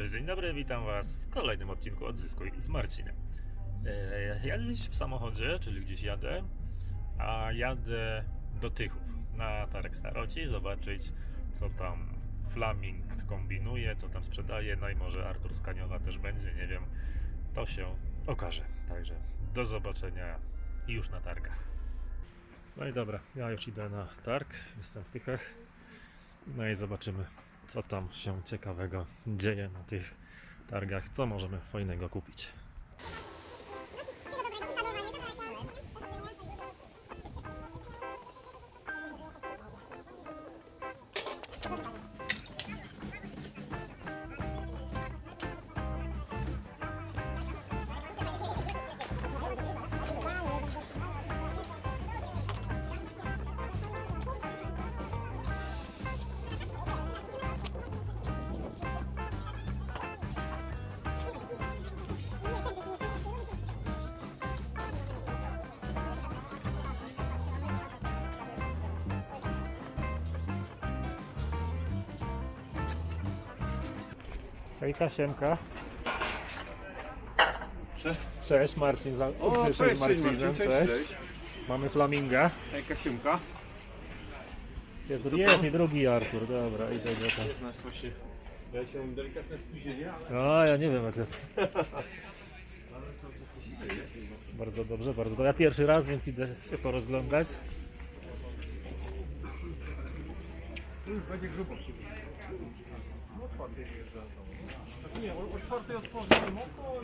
Cześć, dzień dobry, witam Was w kolejnym odcinku Odzyskuj z Marcinem. E, Ja dziś w samochodzie, czyli gdzieś jadę, a jadę do Tychów na Tarek Staroci, zobaczyć co tam Flaming kombinuje, co tam sprzedaje, no i może Artur Skaniowa też będzie, nie wiem, to się okaże. Także do zobaczenia już na targach. No i dobra, ja już idę na targ, jestem w Tychach, no i zobaczymy co tam się ciekawego dzieje na tych targach, co możemy fajnego kupić. Hej Kasiemka. Cześć. Cześć Marcin. Za... O, cześć, cześć Marcinem, Marcin, cześć, cześć. Mamy flaminga. Hej Kasiumka. Jest, jest i drugi Artur, dobra, idę do tam. Jest nas właśnie. Ja się mam delikatne spóźnienie, ale No, ja nie wiem jak to... Bardzo dobrze, bardzo dobrze. Ja pierwszy raz, więc idę się porozglądać. będzie grubo. No czwartej wjeżdża. Znaczy nie, o, o czwartej otworzy moko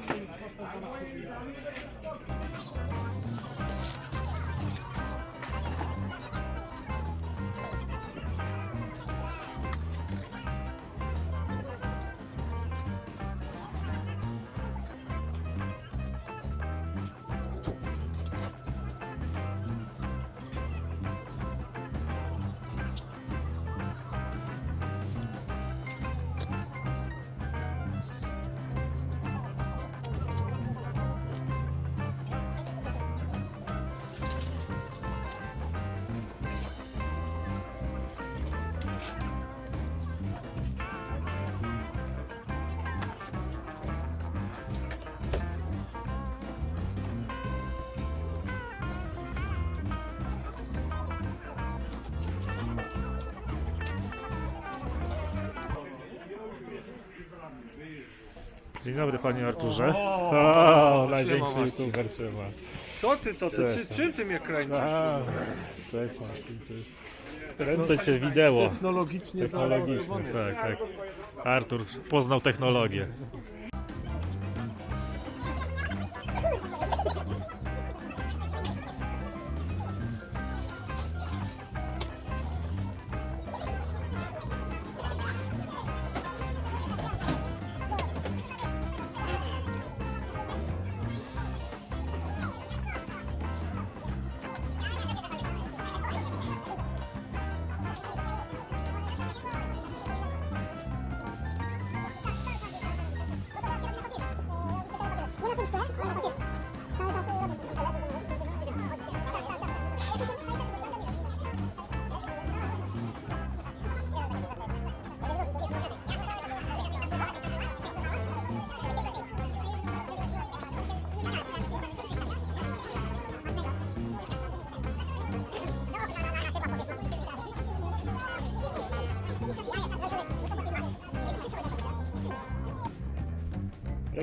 Dzień dobry panie Arturze. O, największy siema, Marcin. youtuber trzyma. Co ty to? Cześć. Czy, czym ty mnie kręcisz? A, Cześć Marcin, cześć. Kręcę cię wideo. Technologicznie Technologiczne, zaawansowany. tak, tak. Artur poznał technologię.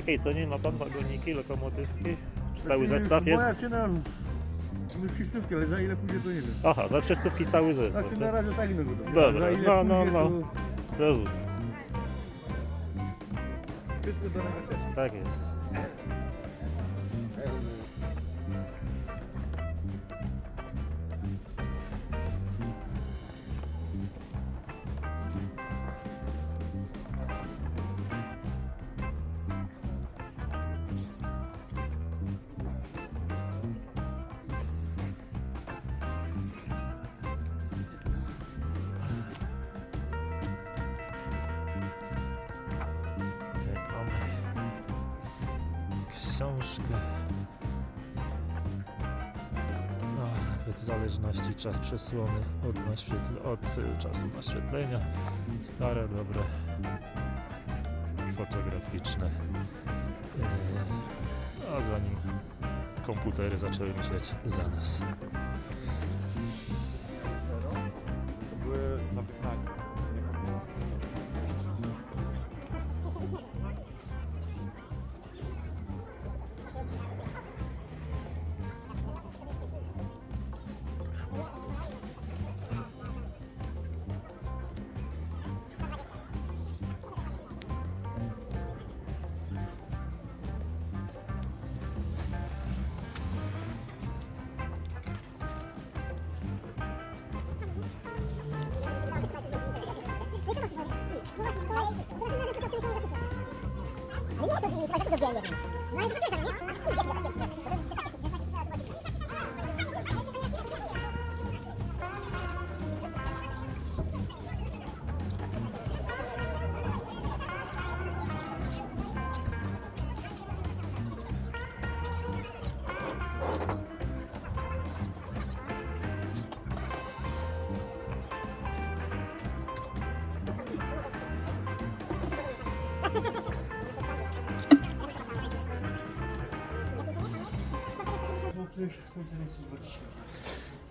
Jakiej cenie ma pan wagoniki, lokomotywki? Czy cały zestaw jest? Moja cena my wszystkie, ale za ile pójdzie to nie wiem. Aha, za trzystówki cały zestaw. Znaczy na razie tak nie będę. Dobra, za ile no, no, pójdzie, no. to Rozumiem, wszystko do negocjacji. tak jest. Efekt zależności, czas przesłony od, naświetl- od y, czasu naświetlenia. Stare, dobre fotograficzne. Eee, A zanim komputery zaczęły myśleć za nas. 这个是这是便宜的你这个最少也要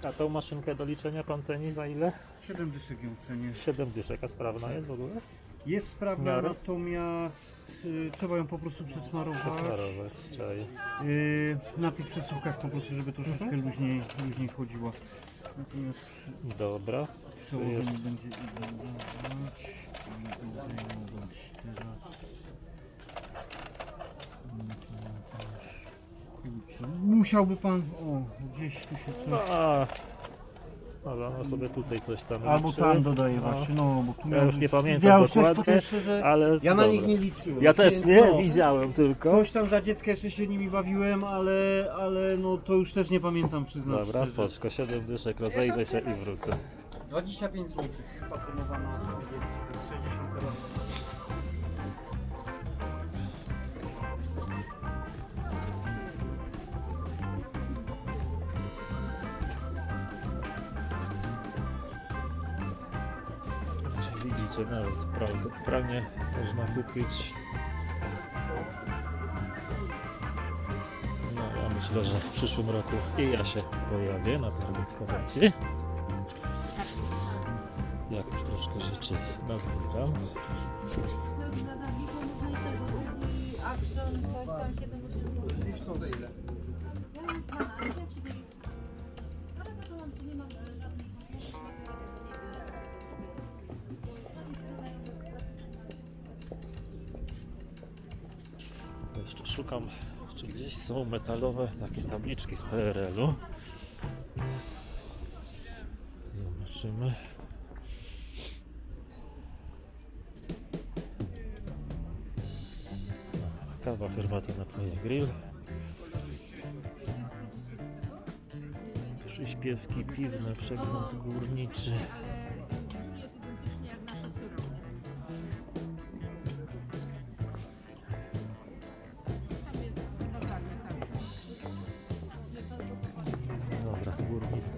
A tą maszynkę do liczenia pan ceni za ile? 7 dyszek ją cenię. 7 dyszek, a sprawna jest w ogóle? Jest sprawna, miarę? natomiast y, trzeba ją po prostu przesmarować. Przesmarować, czaj. Y, na tych przesuwkach po prostu, żeby troszeczkę luźniej, luźniej chodziła. Natomiast przy Dobra. przełożeniu Jeszcze. będzie ideować. I udejmować teraz. Musiałby pan, o, gdzieś tu się coś... No, a... Dobra, no sobie tutaj coś tam Albo liczy. tam dodaję No. właśnie, no bo tu Ja miał już nie być- pamiętam ja już dokładnie, powiem szczerze, ale Ja na dobra. nich nie liczyłem. Ja też więc nie, no, widziałem tylko. Coś tam za dziecka jeszcze się nimi bawiłem, ale, ale no to już też nie pamiętam przyznam Dobra, szczerze. spoczko, 7 dyszek, rozejrzę się i wrócę. 25 zł patronowana Czy widzicie, nawet pralkę- pralnię można kupić. No ja myślę, że w przyszłym roku i ja się pojawię na targu Stawacie. Jak już troszkę rzeczy nazbieram. Akron, coś tam 70 Jeszcze szukam, czy gdzieś są metalowe takie tabliczki z PRL-u. Zobaczymy. Kawa, herbata, napoje, grill. Przyśpiewki piwne, przegląd górniczy.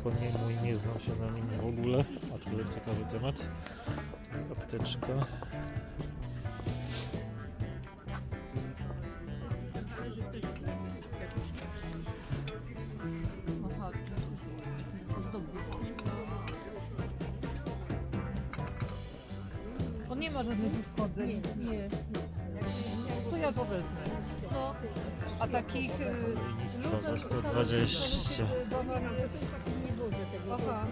Górnictwo nie mój, nie znam się na nim w ogóle, aczkolwiek ciekawy temat. Apteczka. On nie ma żadnych uszkodzeń. Nie. nie. To ja go wezmę. No. A takich... y, Górnictwo za 120. Aha.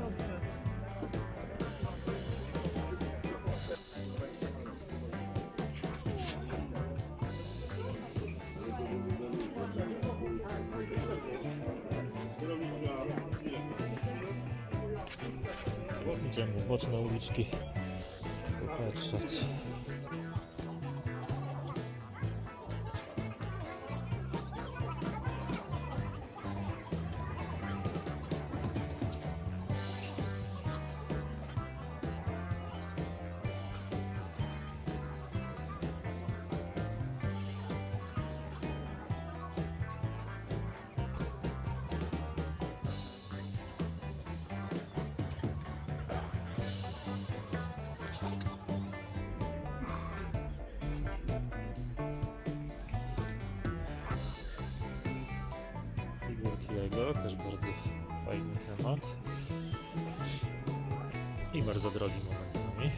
Dobrze. Idziemy boczne uliczki popatrzeć. Też bardzo fajny temat. I bardzo drogi momentami.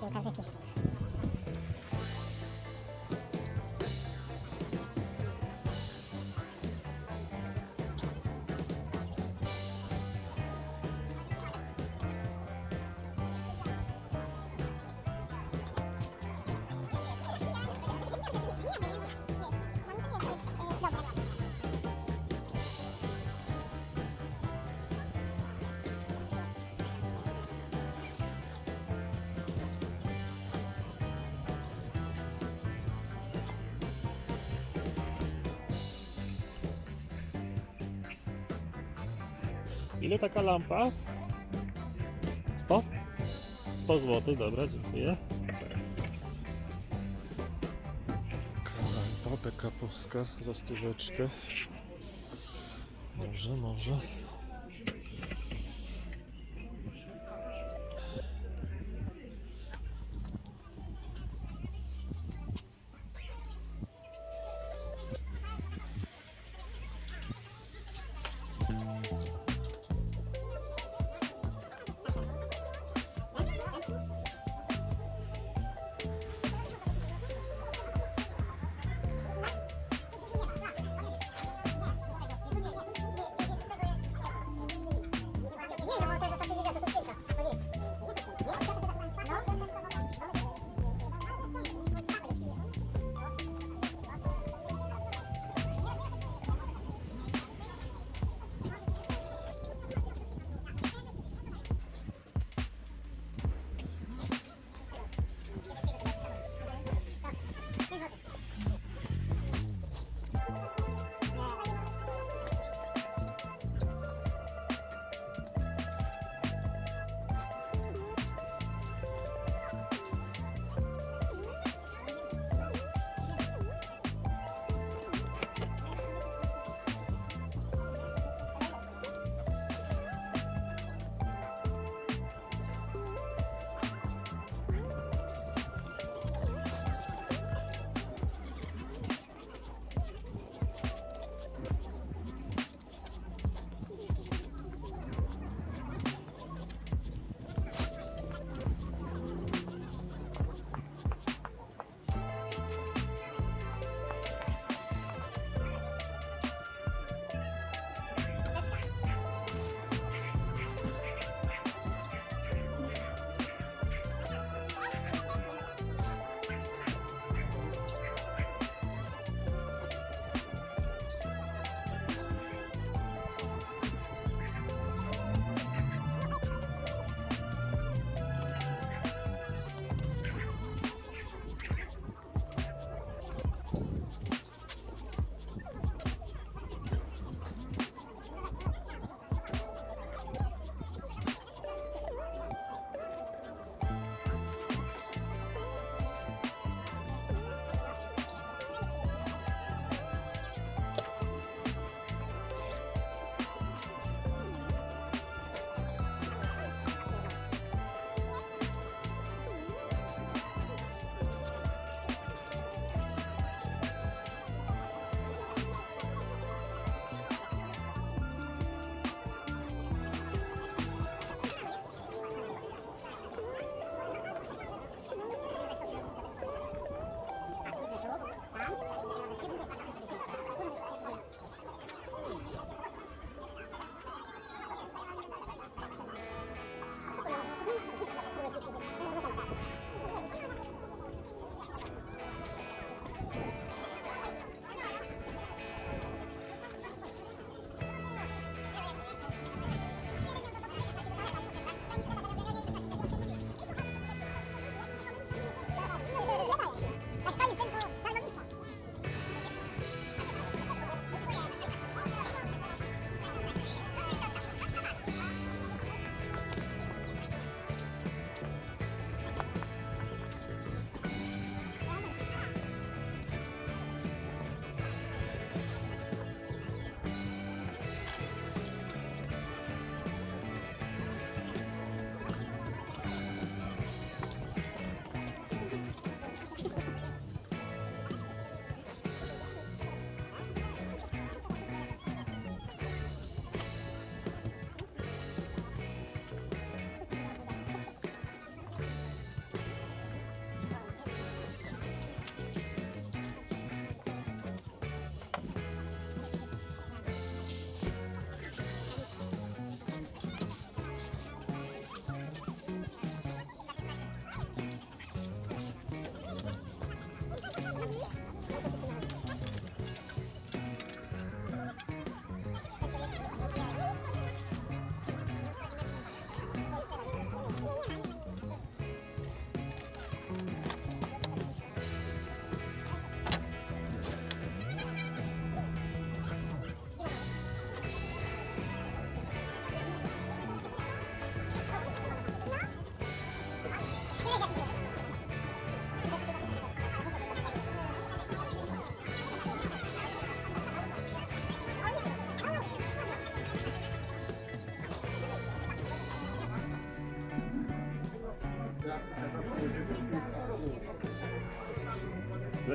Piłkarzyki. Ile taka lampa? 100? 100 zł, dobra, dziękuję. Lampa backupowska za stóweczkę. Może, może.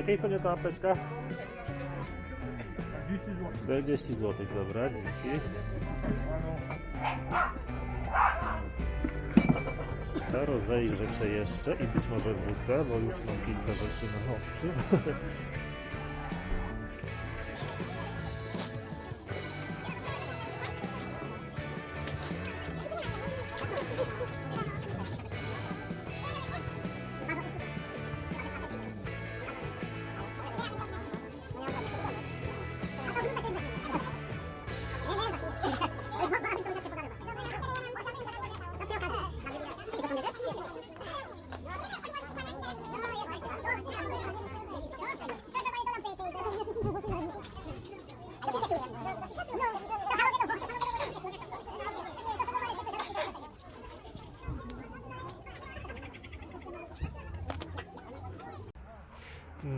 Lepiej co nie ta apteczka? 40 zł, dobra, dzięki. To rozejrzę się jeszcze i być może wrócę, bo już mam kilka rzeczy na obczy.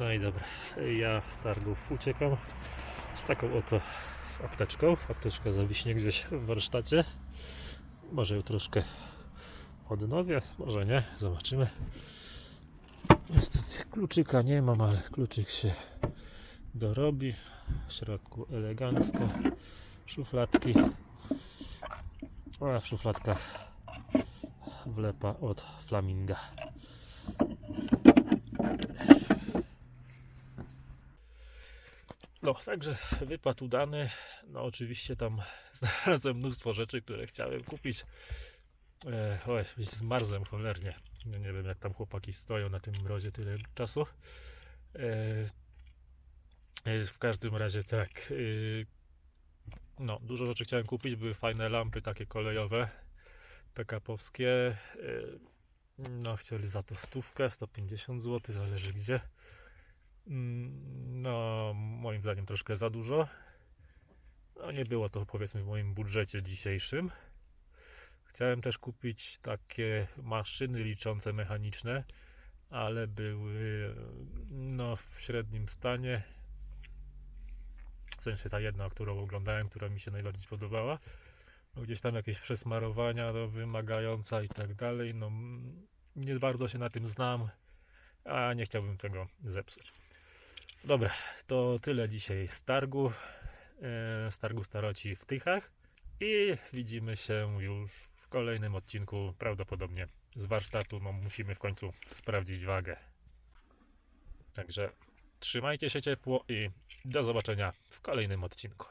No i dobra, ja z targów uciekam z taką oto apteczką. Apteczka zawiśnie gdzieś w warsztacie. Może ją troszkę odnowię, może nie, zobaczymy. Niestety kluczyka nie mam, ale kluczyk się dorobi. W środku elegancko. Szufladki. A w szufladkach wlepa od Flaminga. No, także wypad udany. No, oczywiście tam znalazłem mnóstwo rzeczy, które chciałem kupić. E, oj, zmarzłem cholernie. No, nie wiem, jak tam chłopaki stoją na tym mrozie tyle czasu. E, e, w każdym razie tak. E, no, dużo rzeczy chciałem kupić. Były fajne lampy takie kolejowe, PKP-owskie. E, no, chcieli za to stówkę, 150 zł, zależy gdzie. No, moim zdaniem troszkę za dużo. No, nie było to powiedzmy w moim budżecie dzisiejszym. Chciałem też kupić takie maszyny liczące mechaniczne, ale były no, w średnim stanie. W sensie ta jedna, którą oglądałem, która mi się najbardziej podobała. No, gdzieś tam jakieś przesmarowania no, wymagająca i tak dalej. No, nie bardzo się na tym znam, a nie chciałbym tego zepsuć. Dobra, to tyle dzisiaj z targu, e, z targu staroci w Tychach i widzimy się już w kolejnym odcinku, prawdopodobnie z warsztatu, no musimy w końcu sprawdzić wagę. Także trzymajcie się ciepło i do zobaczenia w kolejnym odcinku.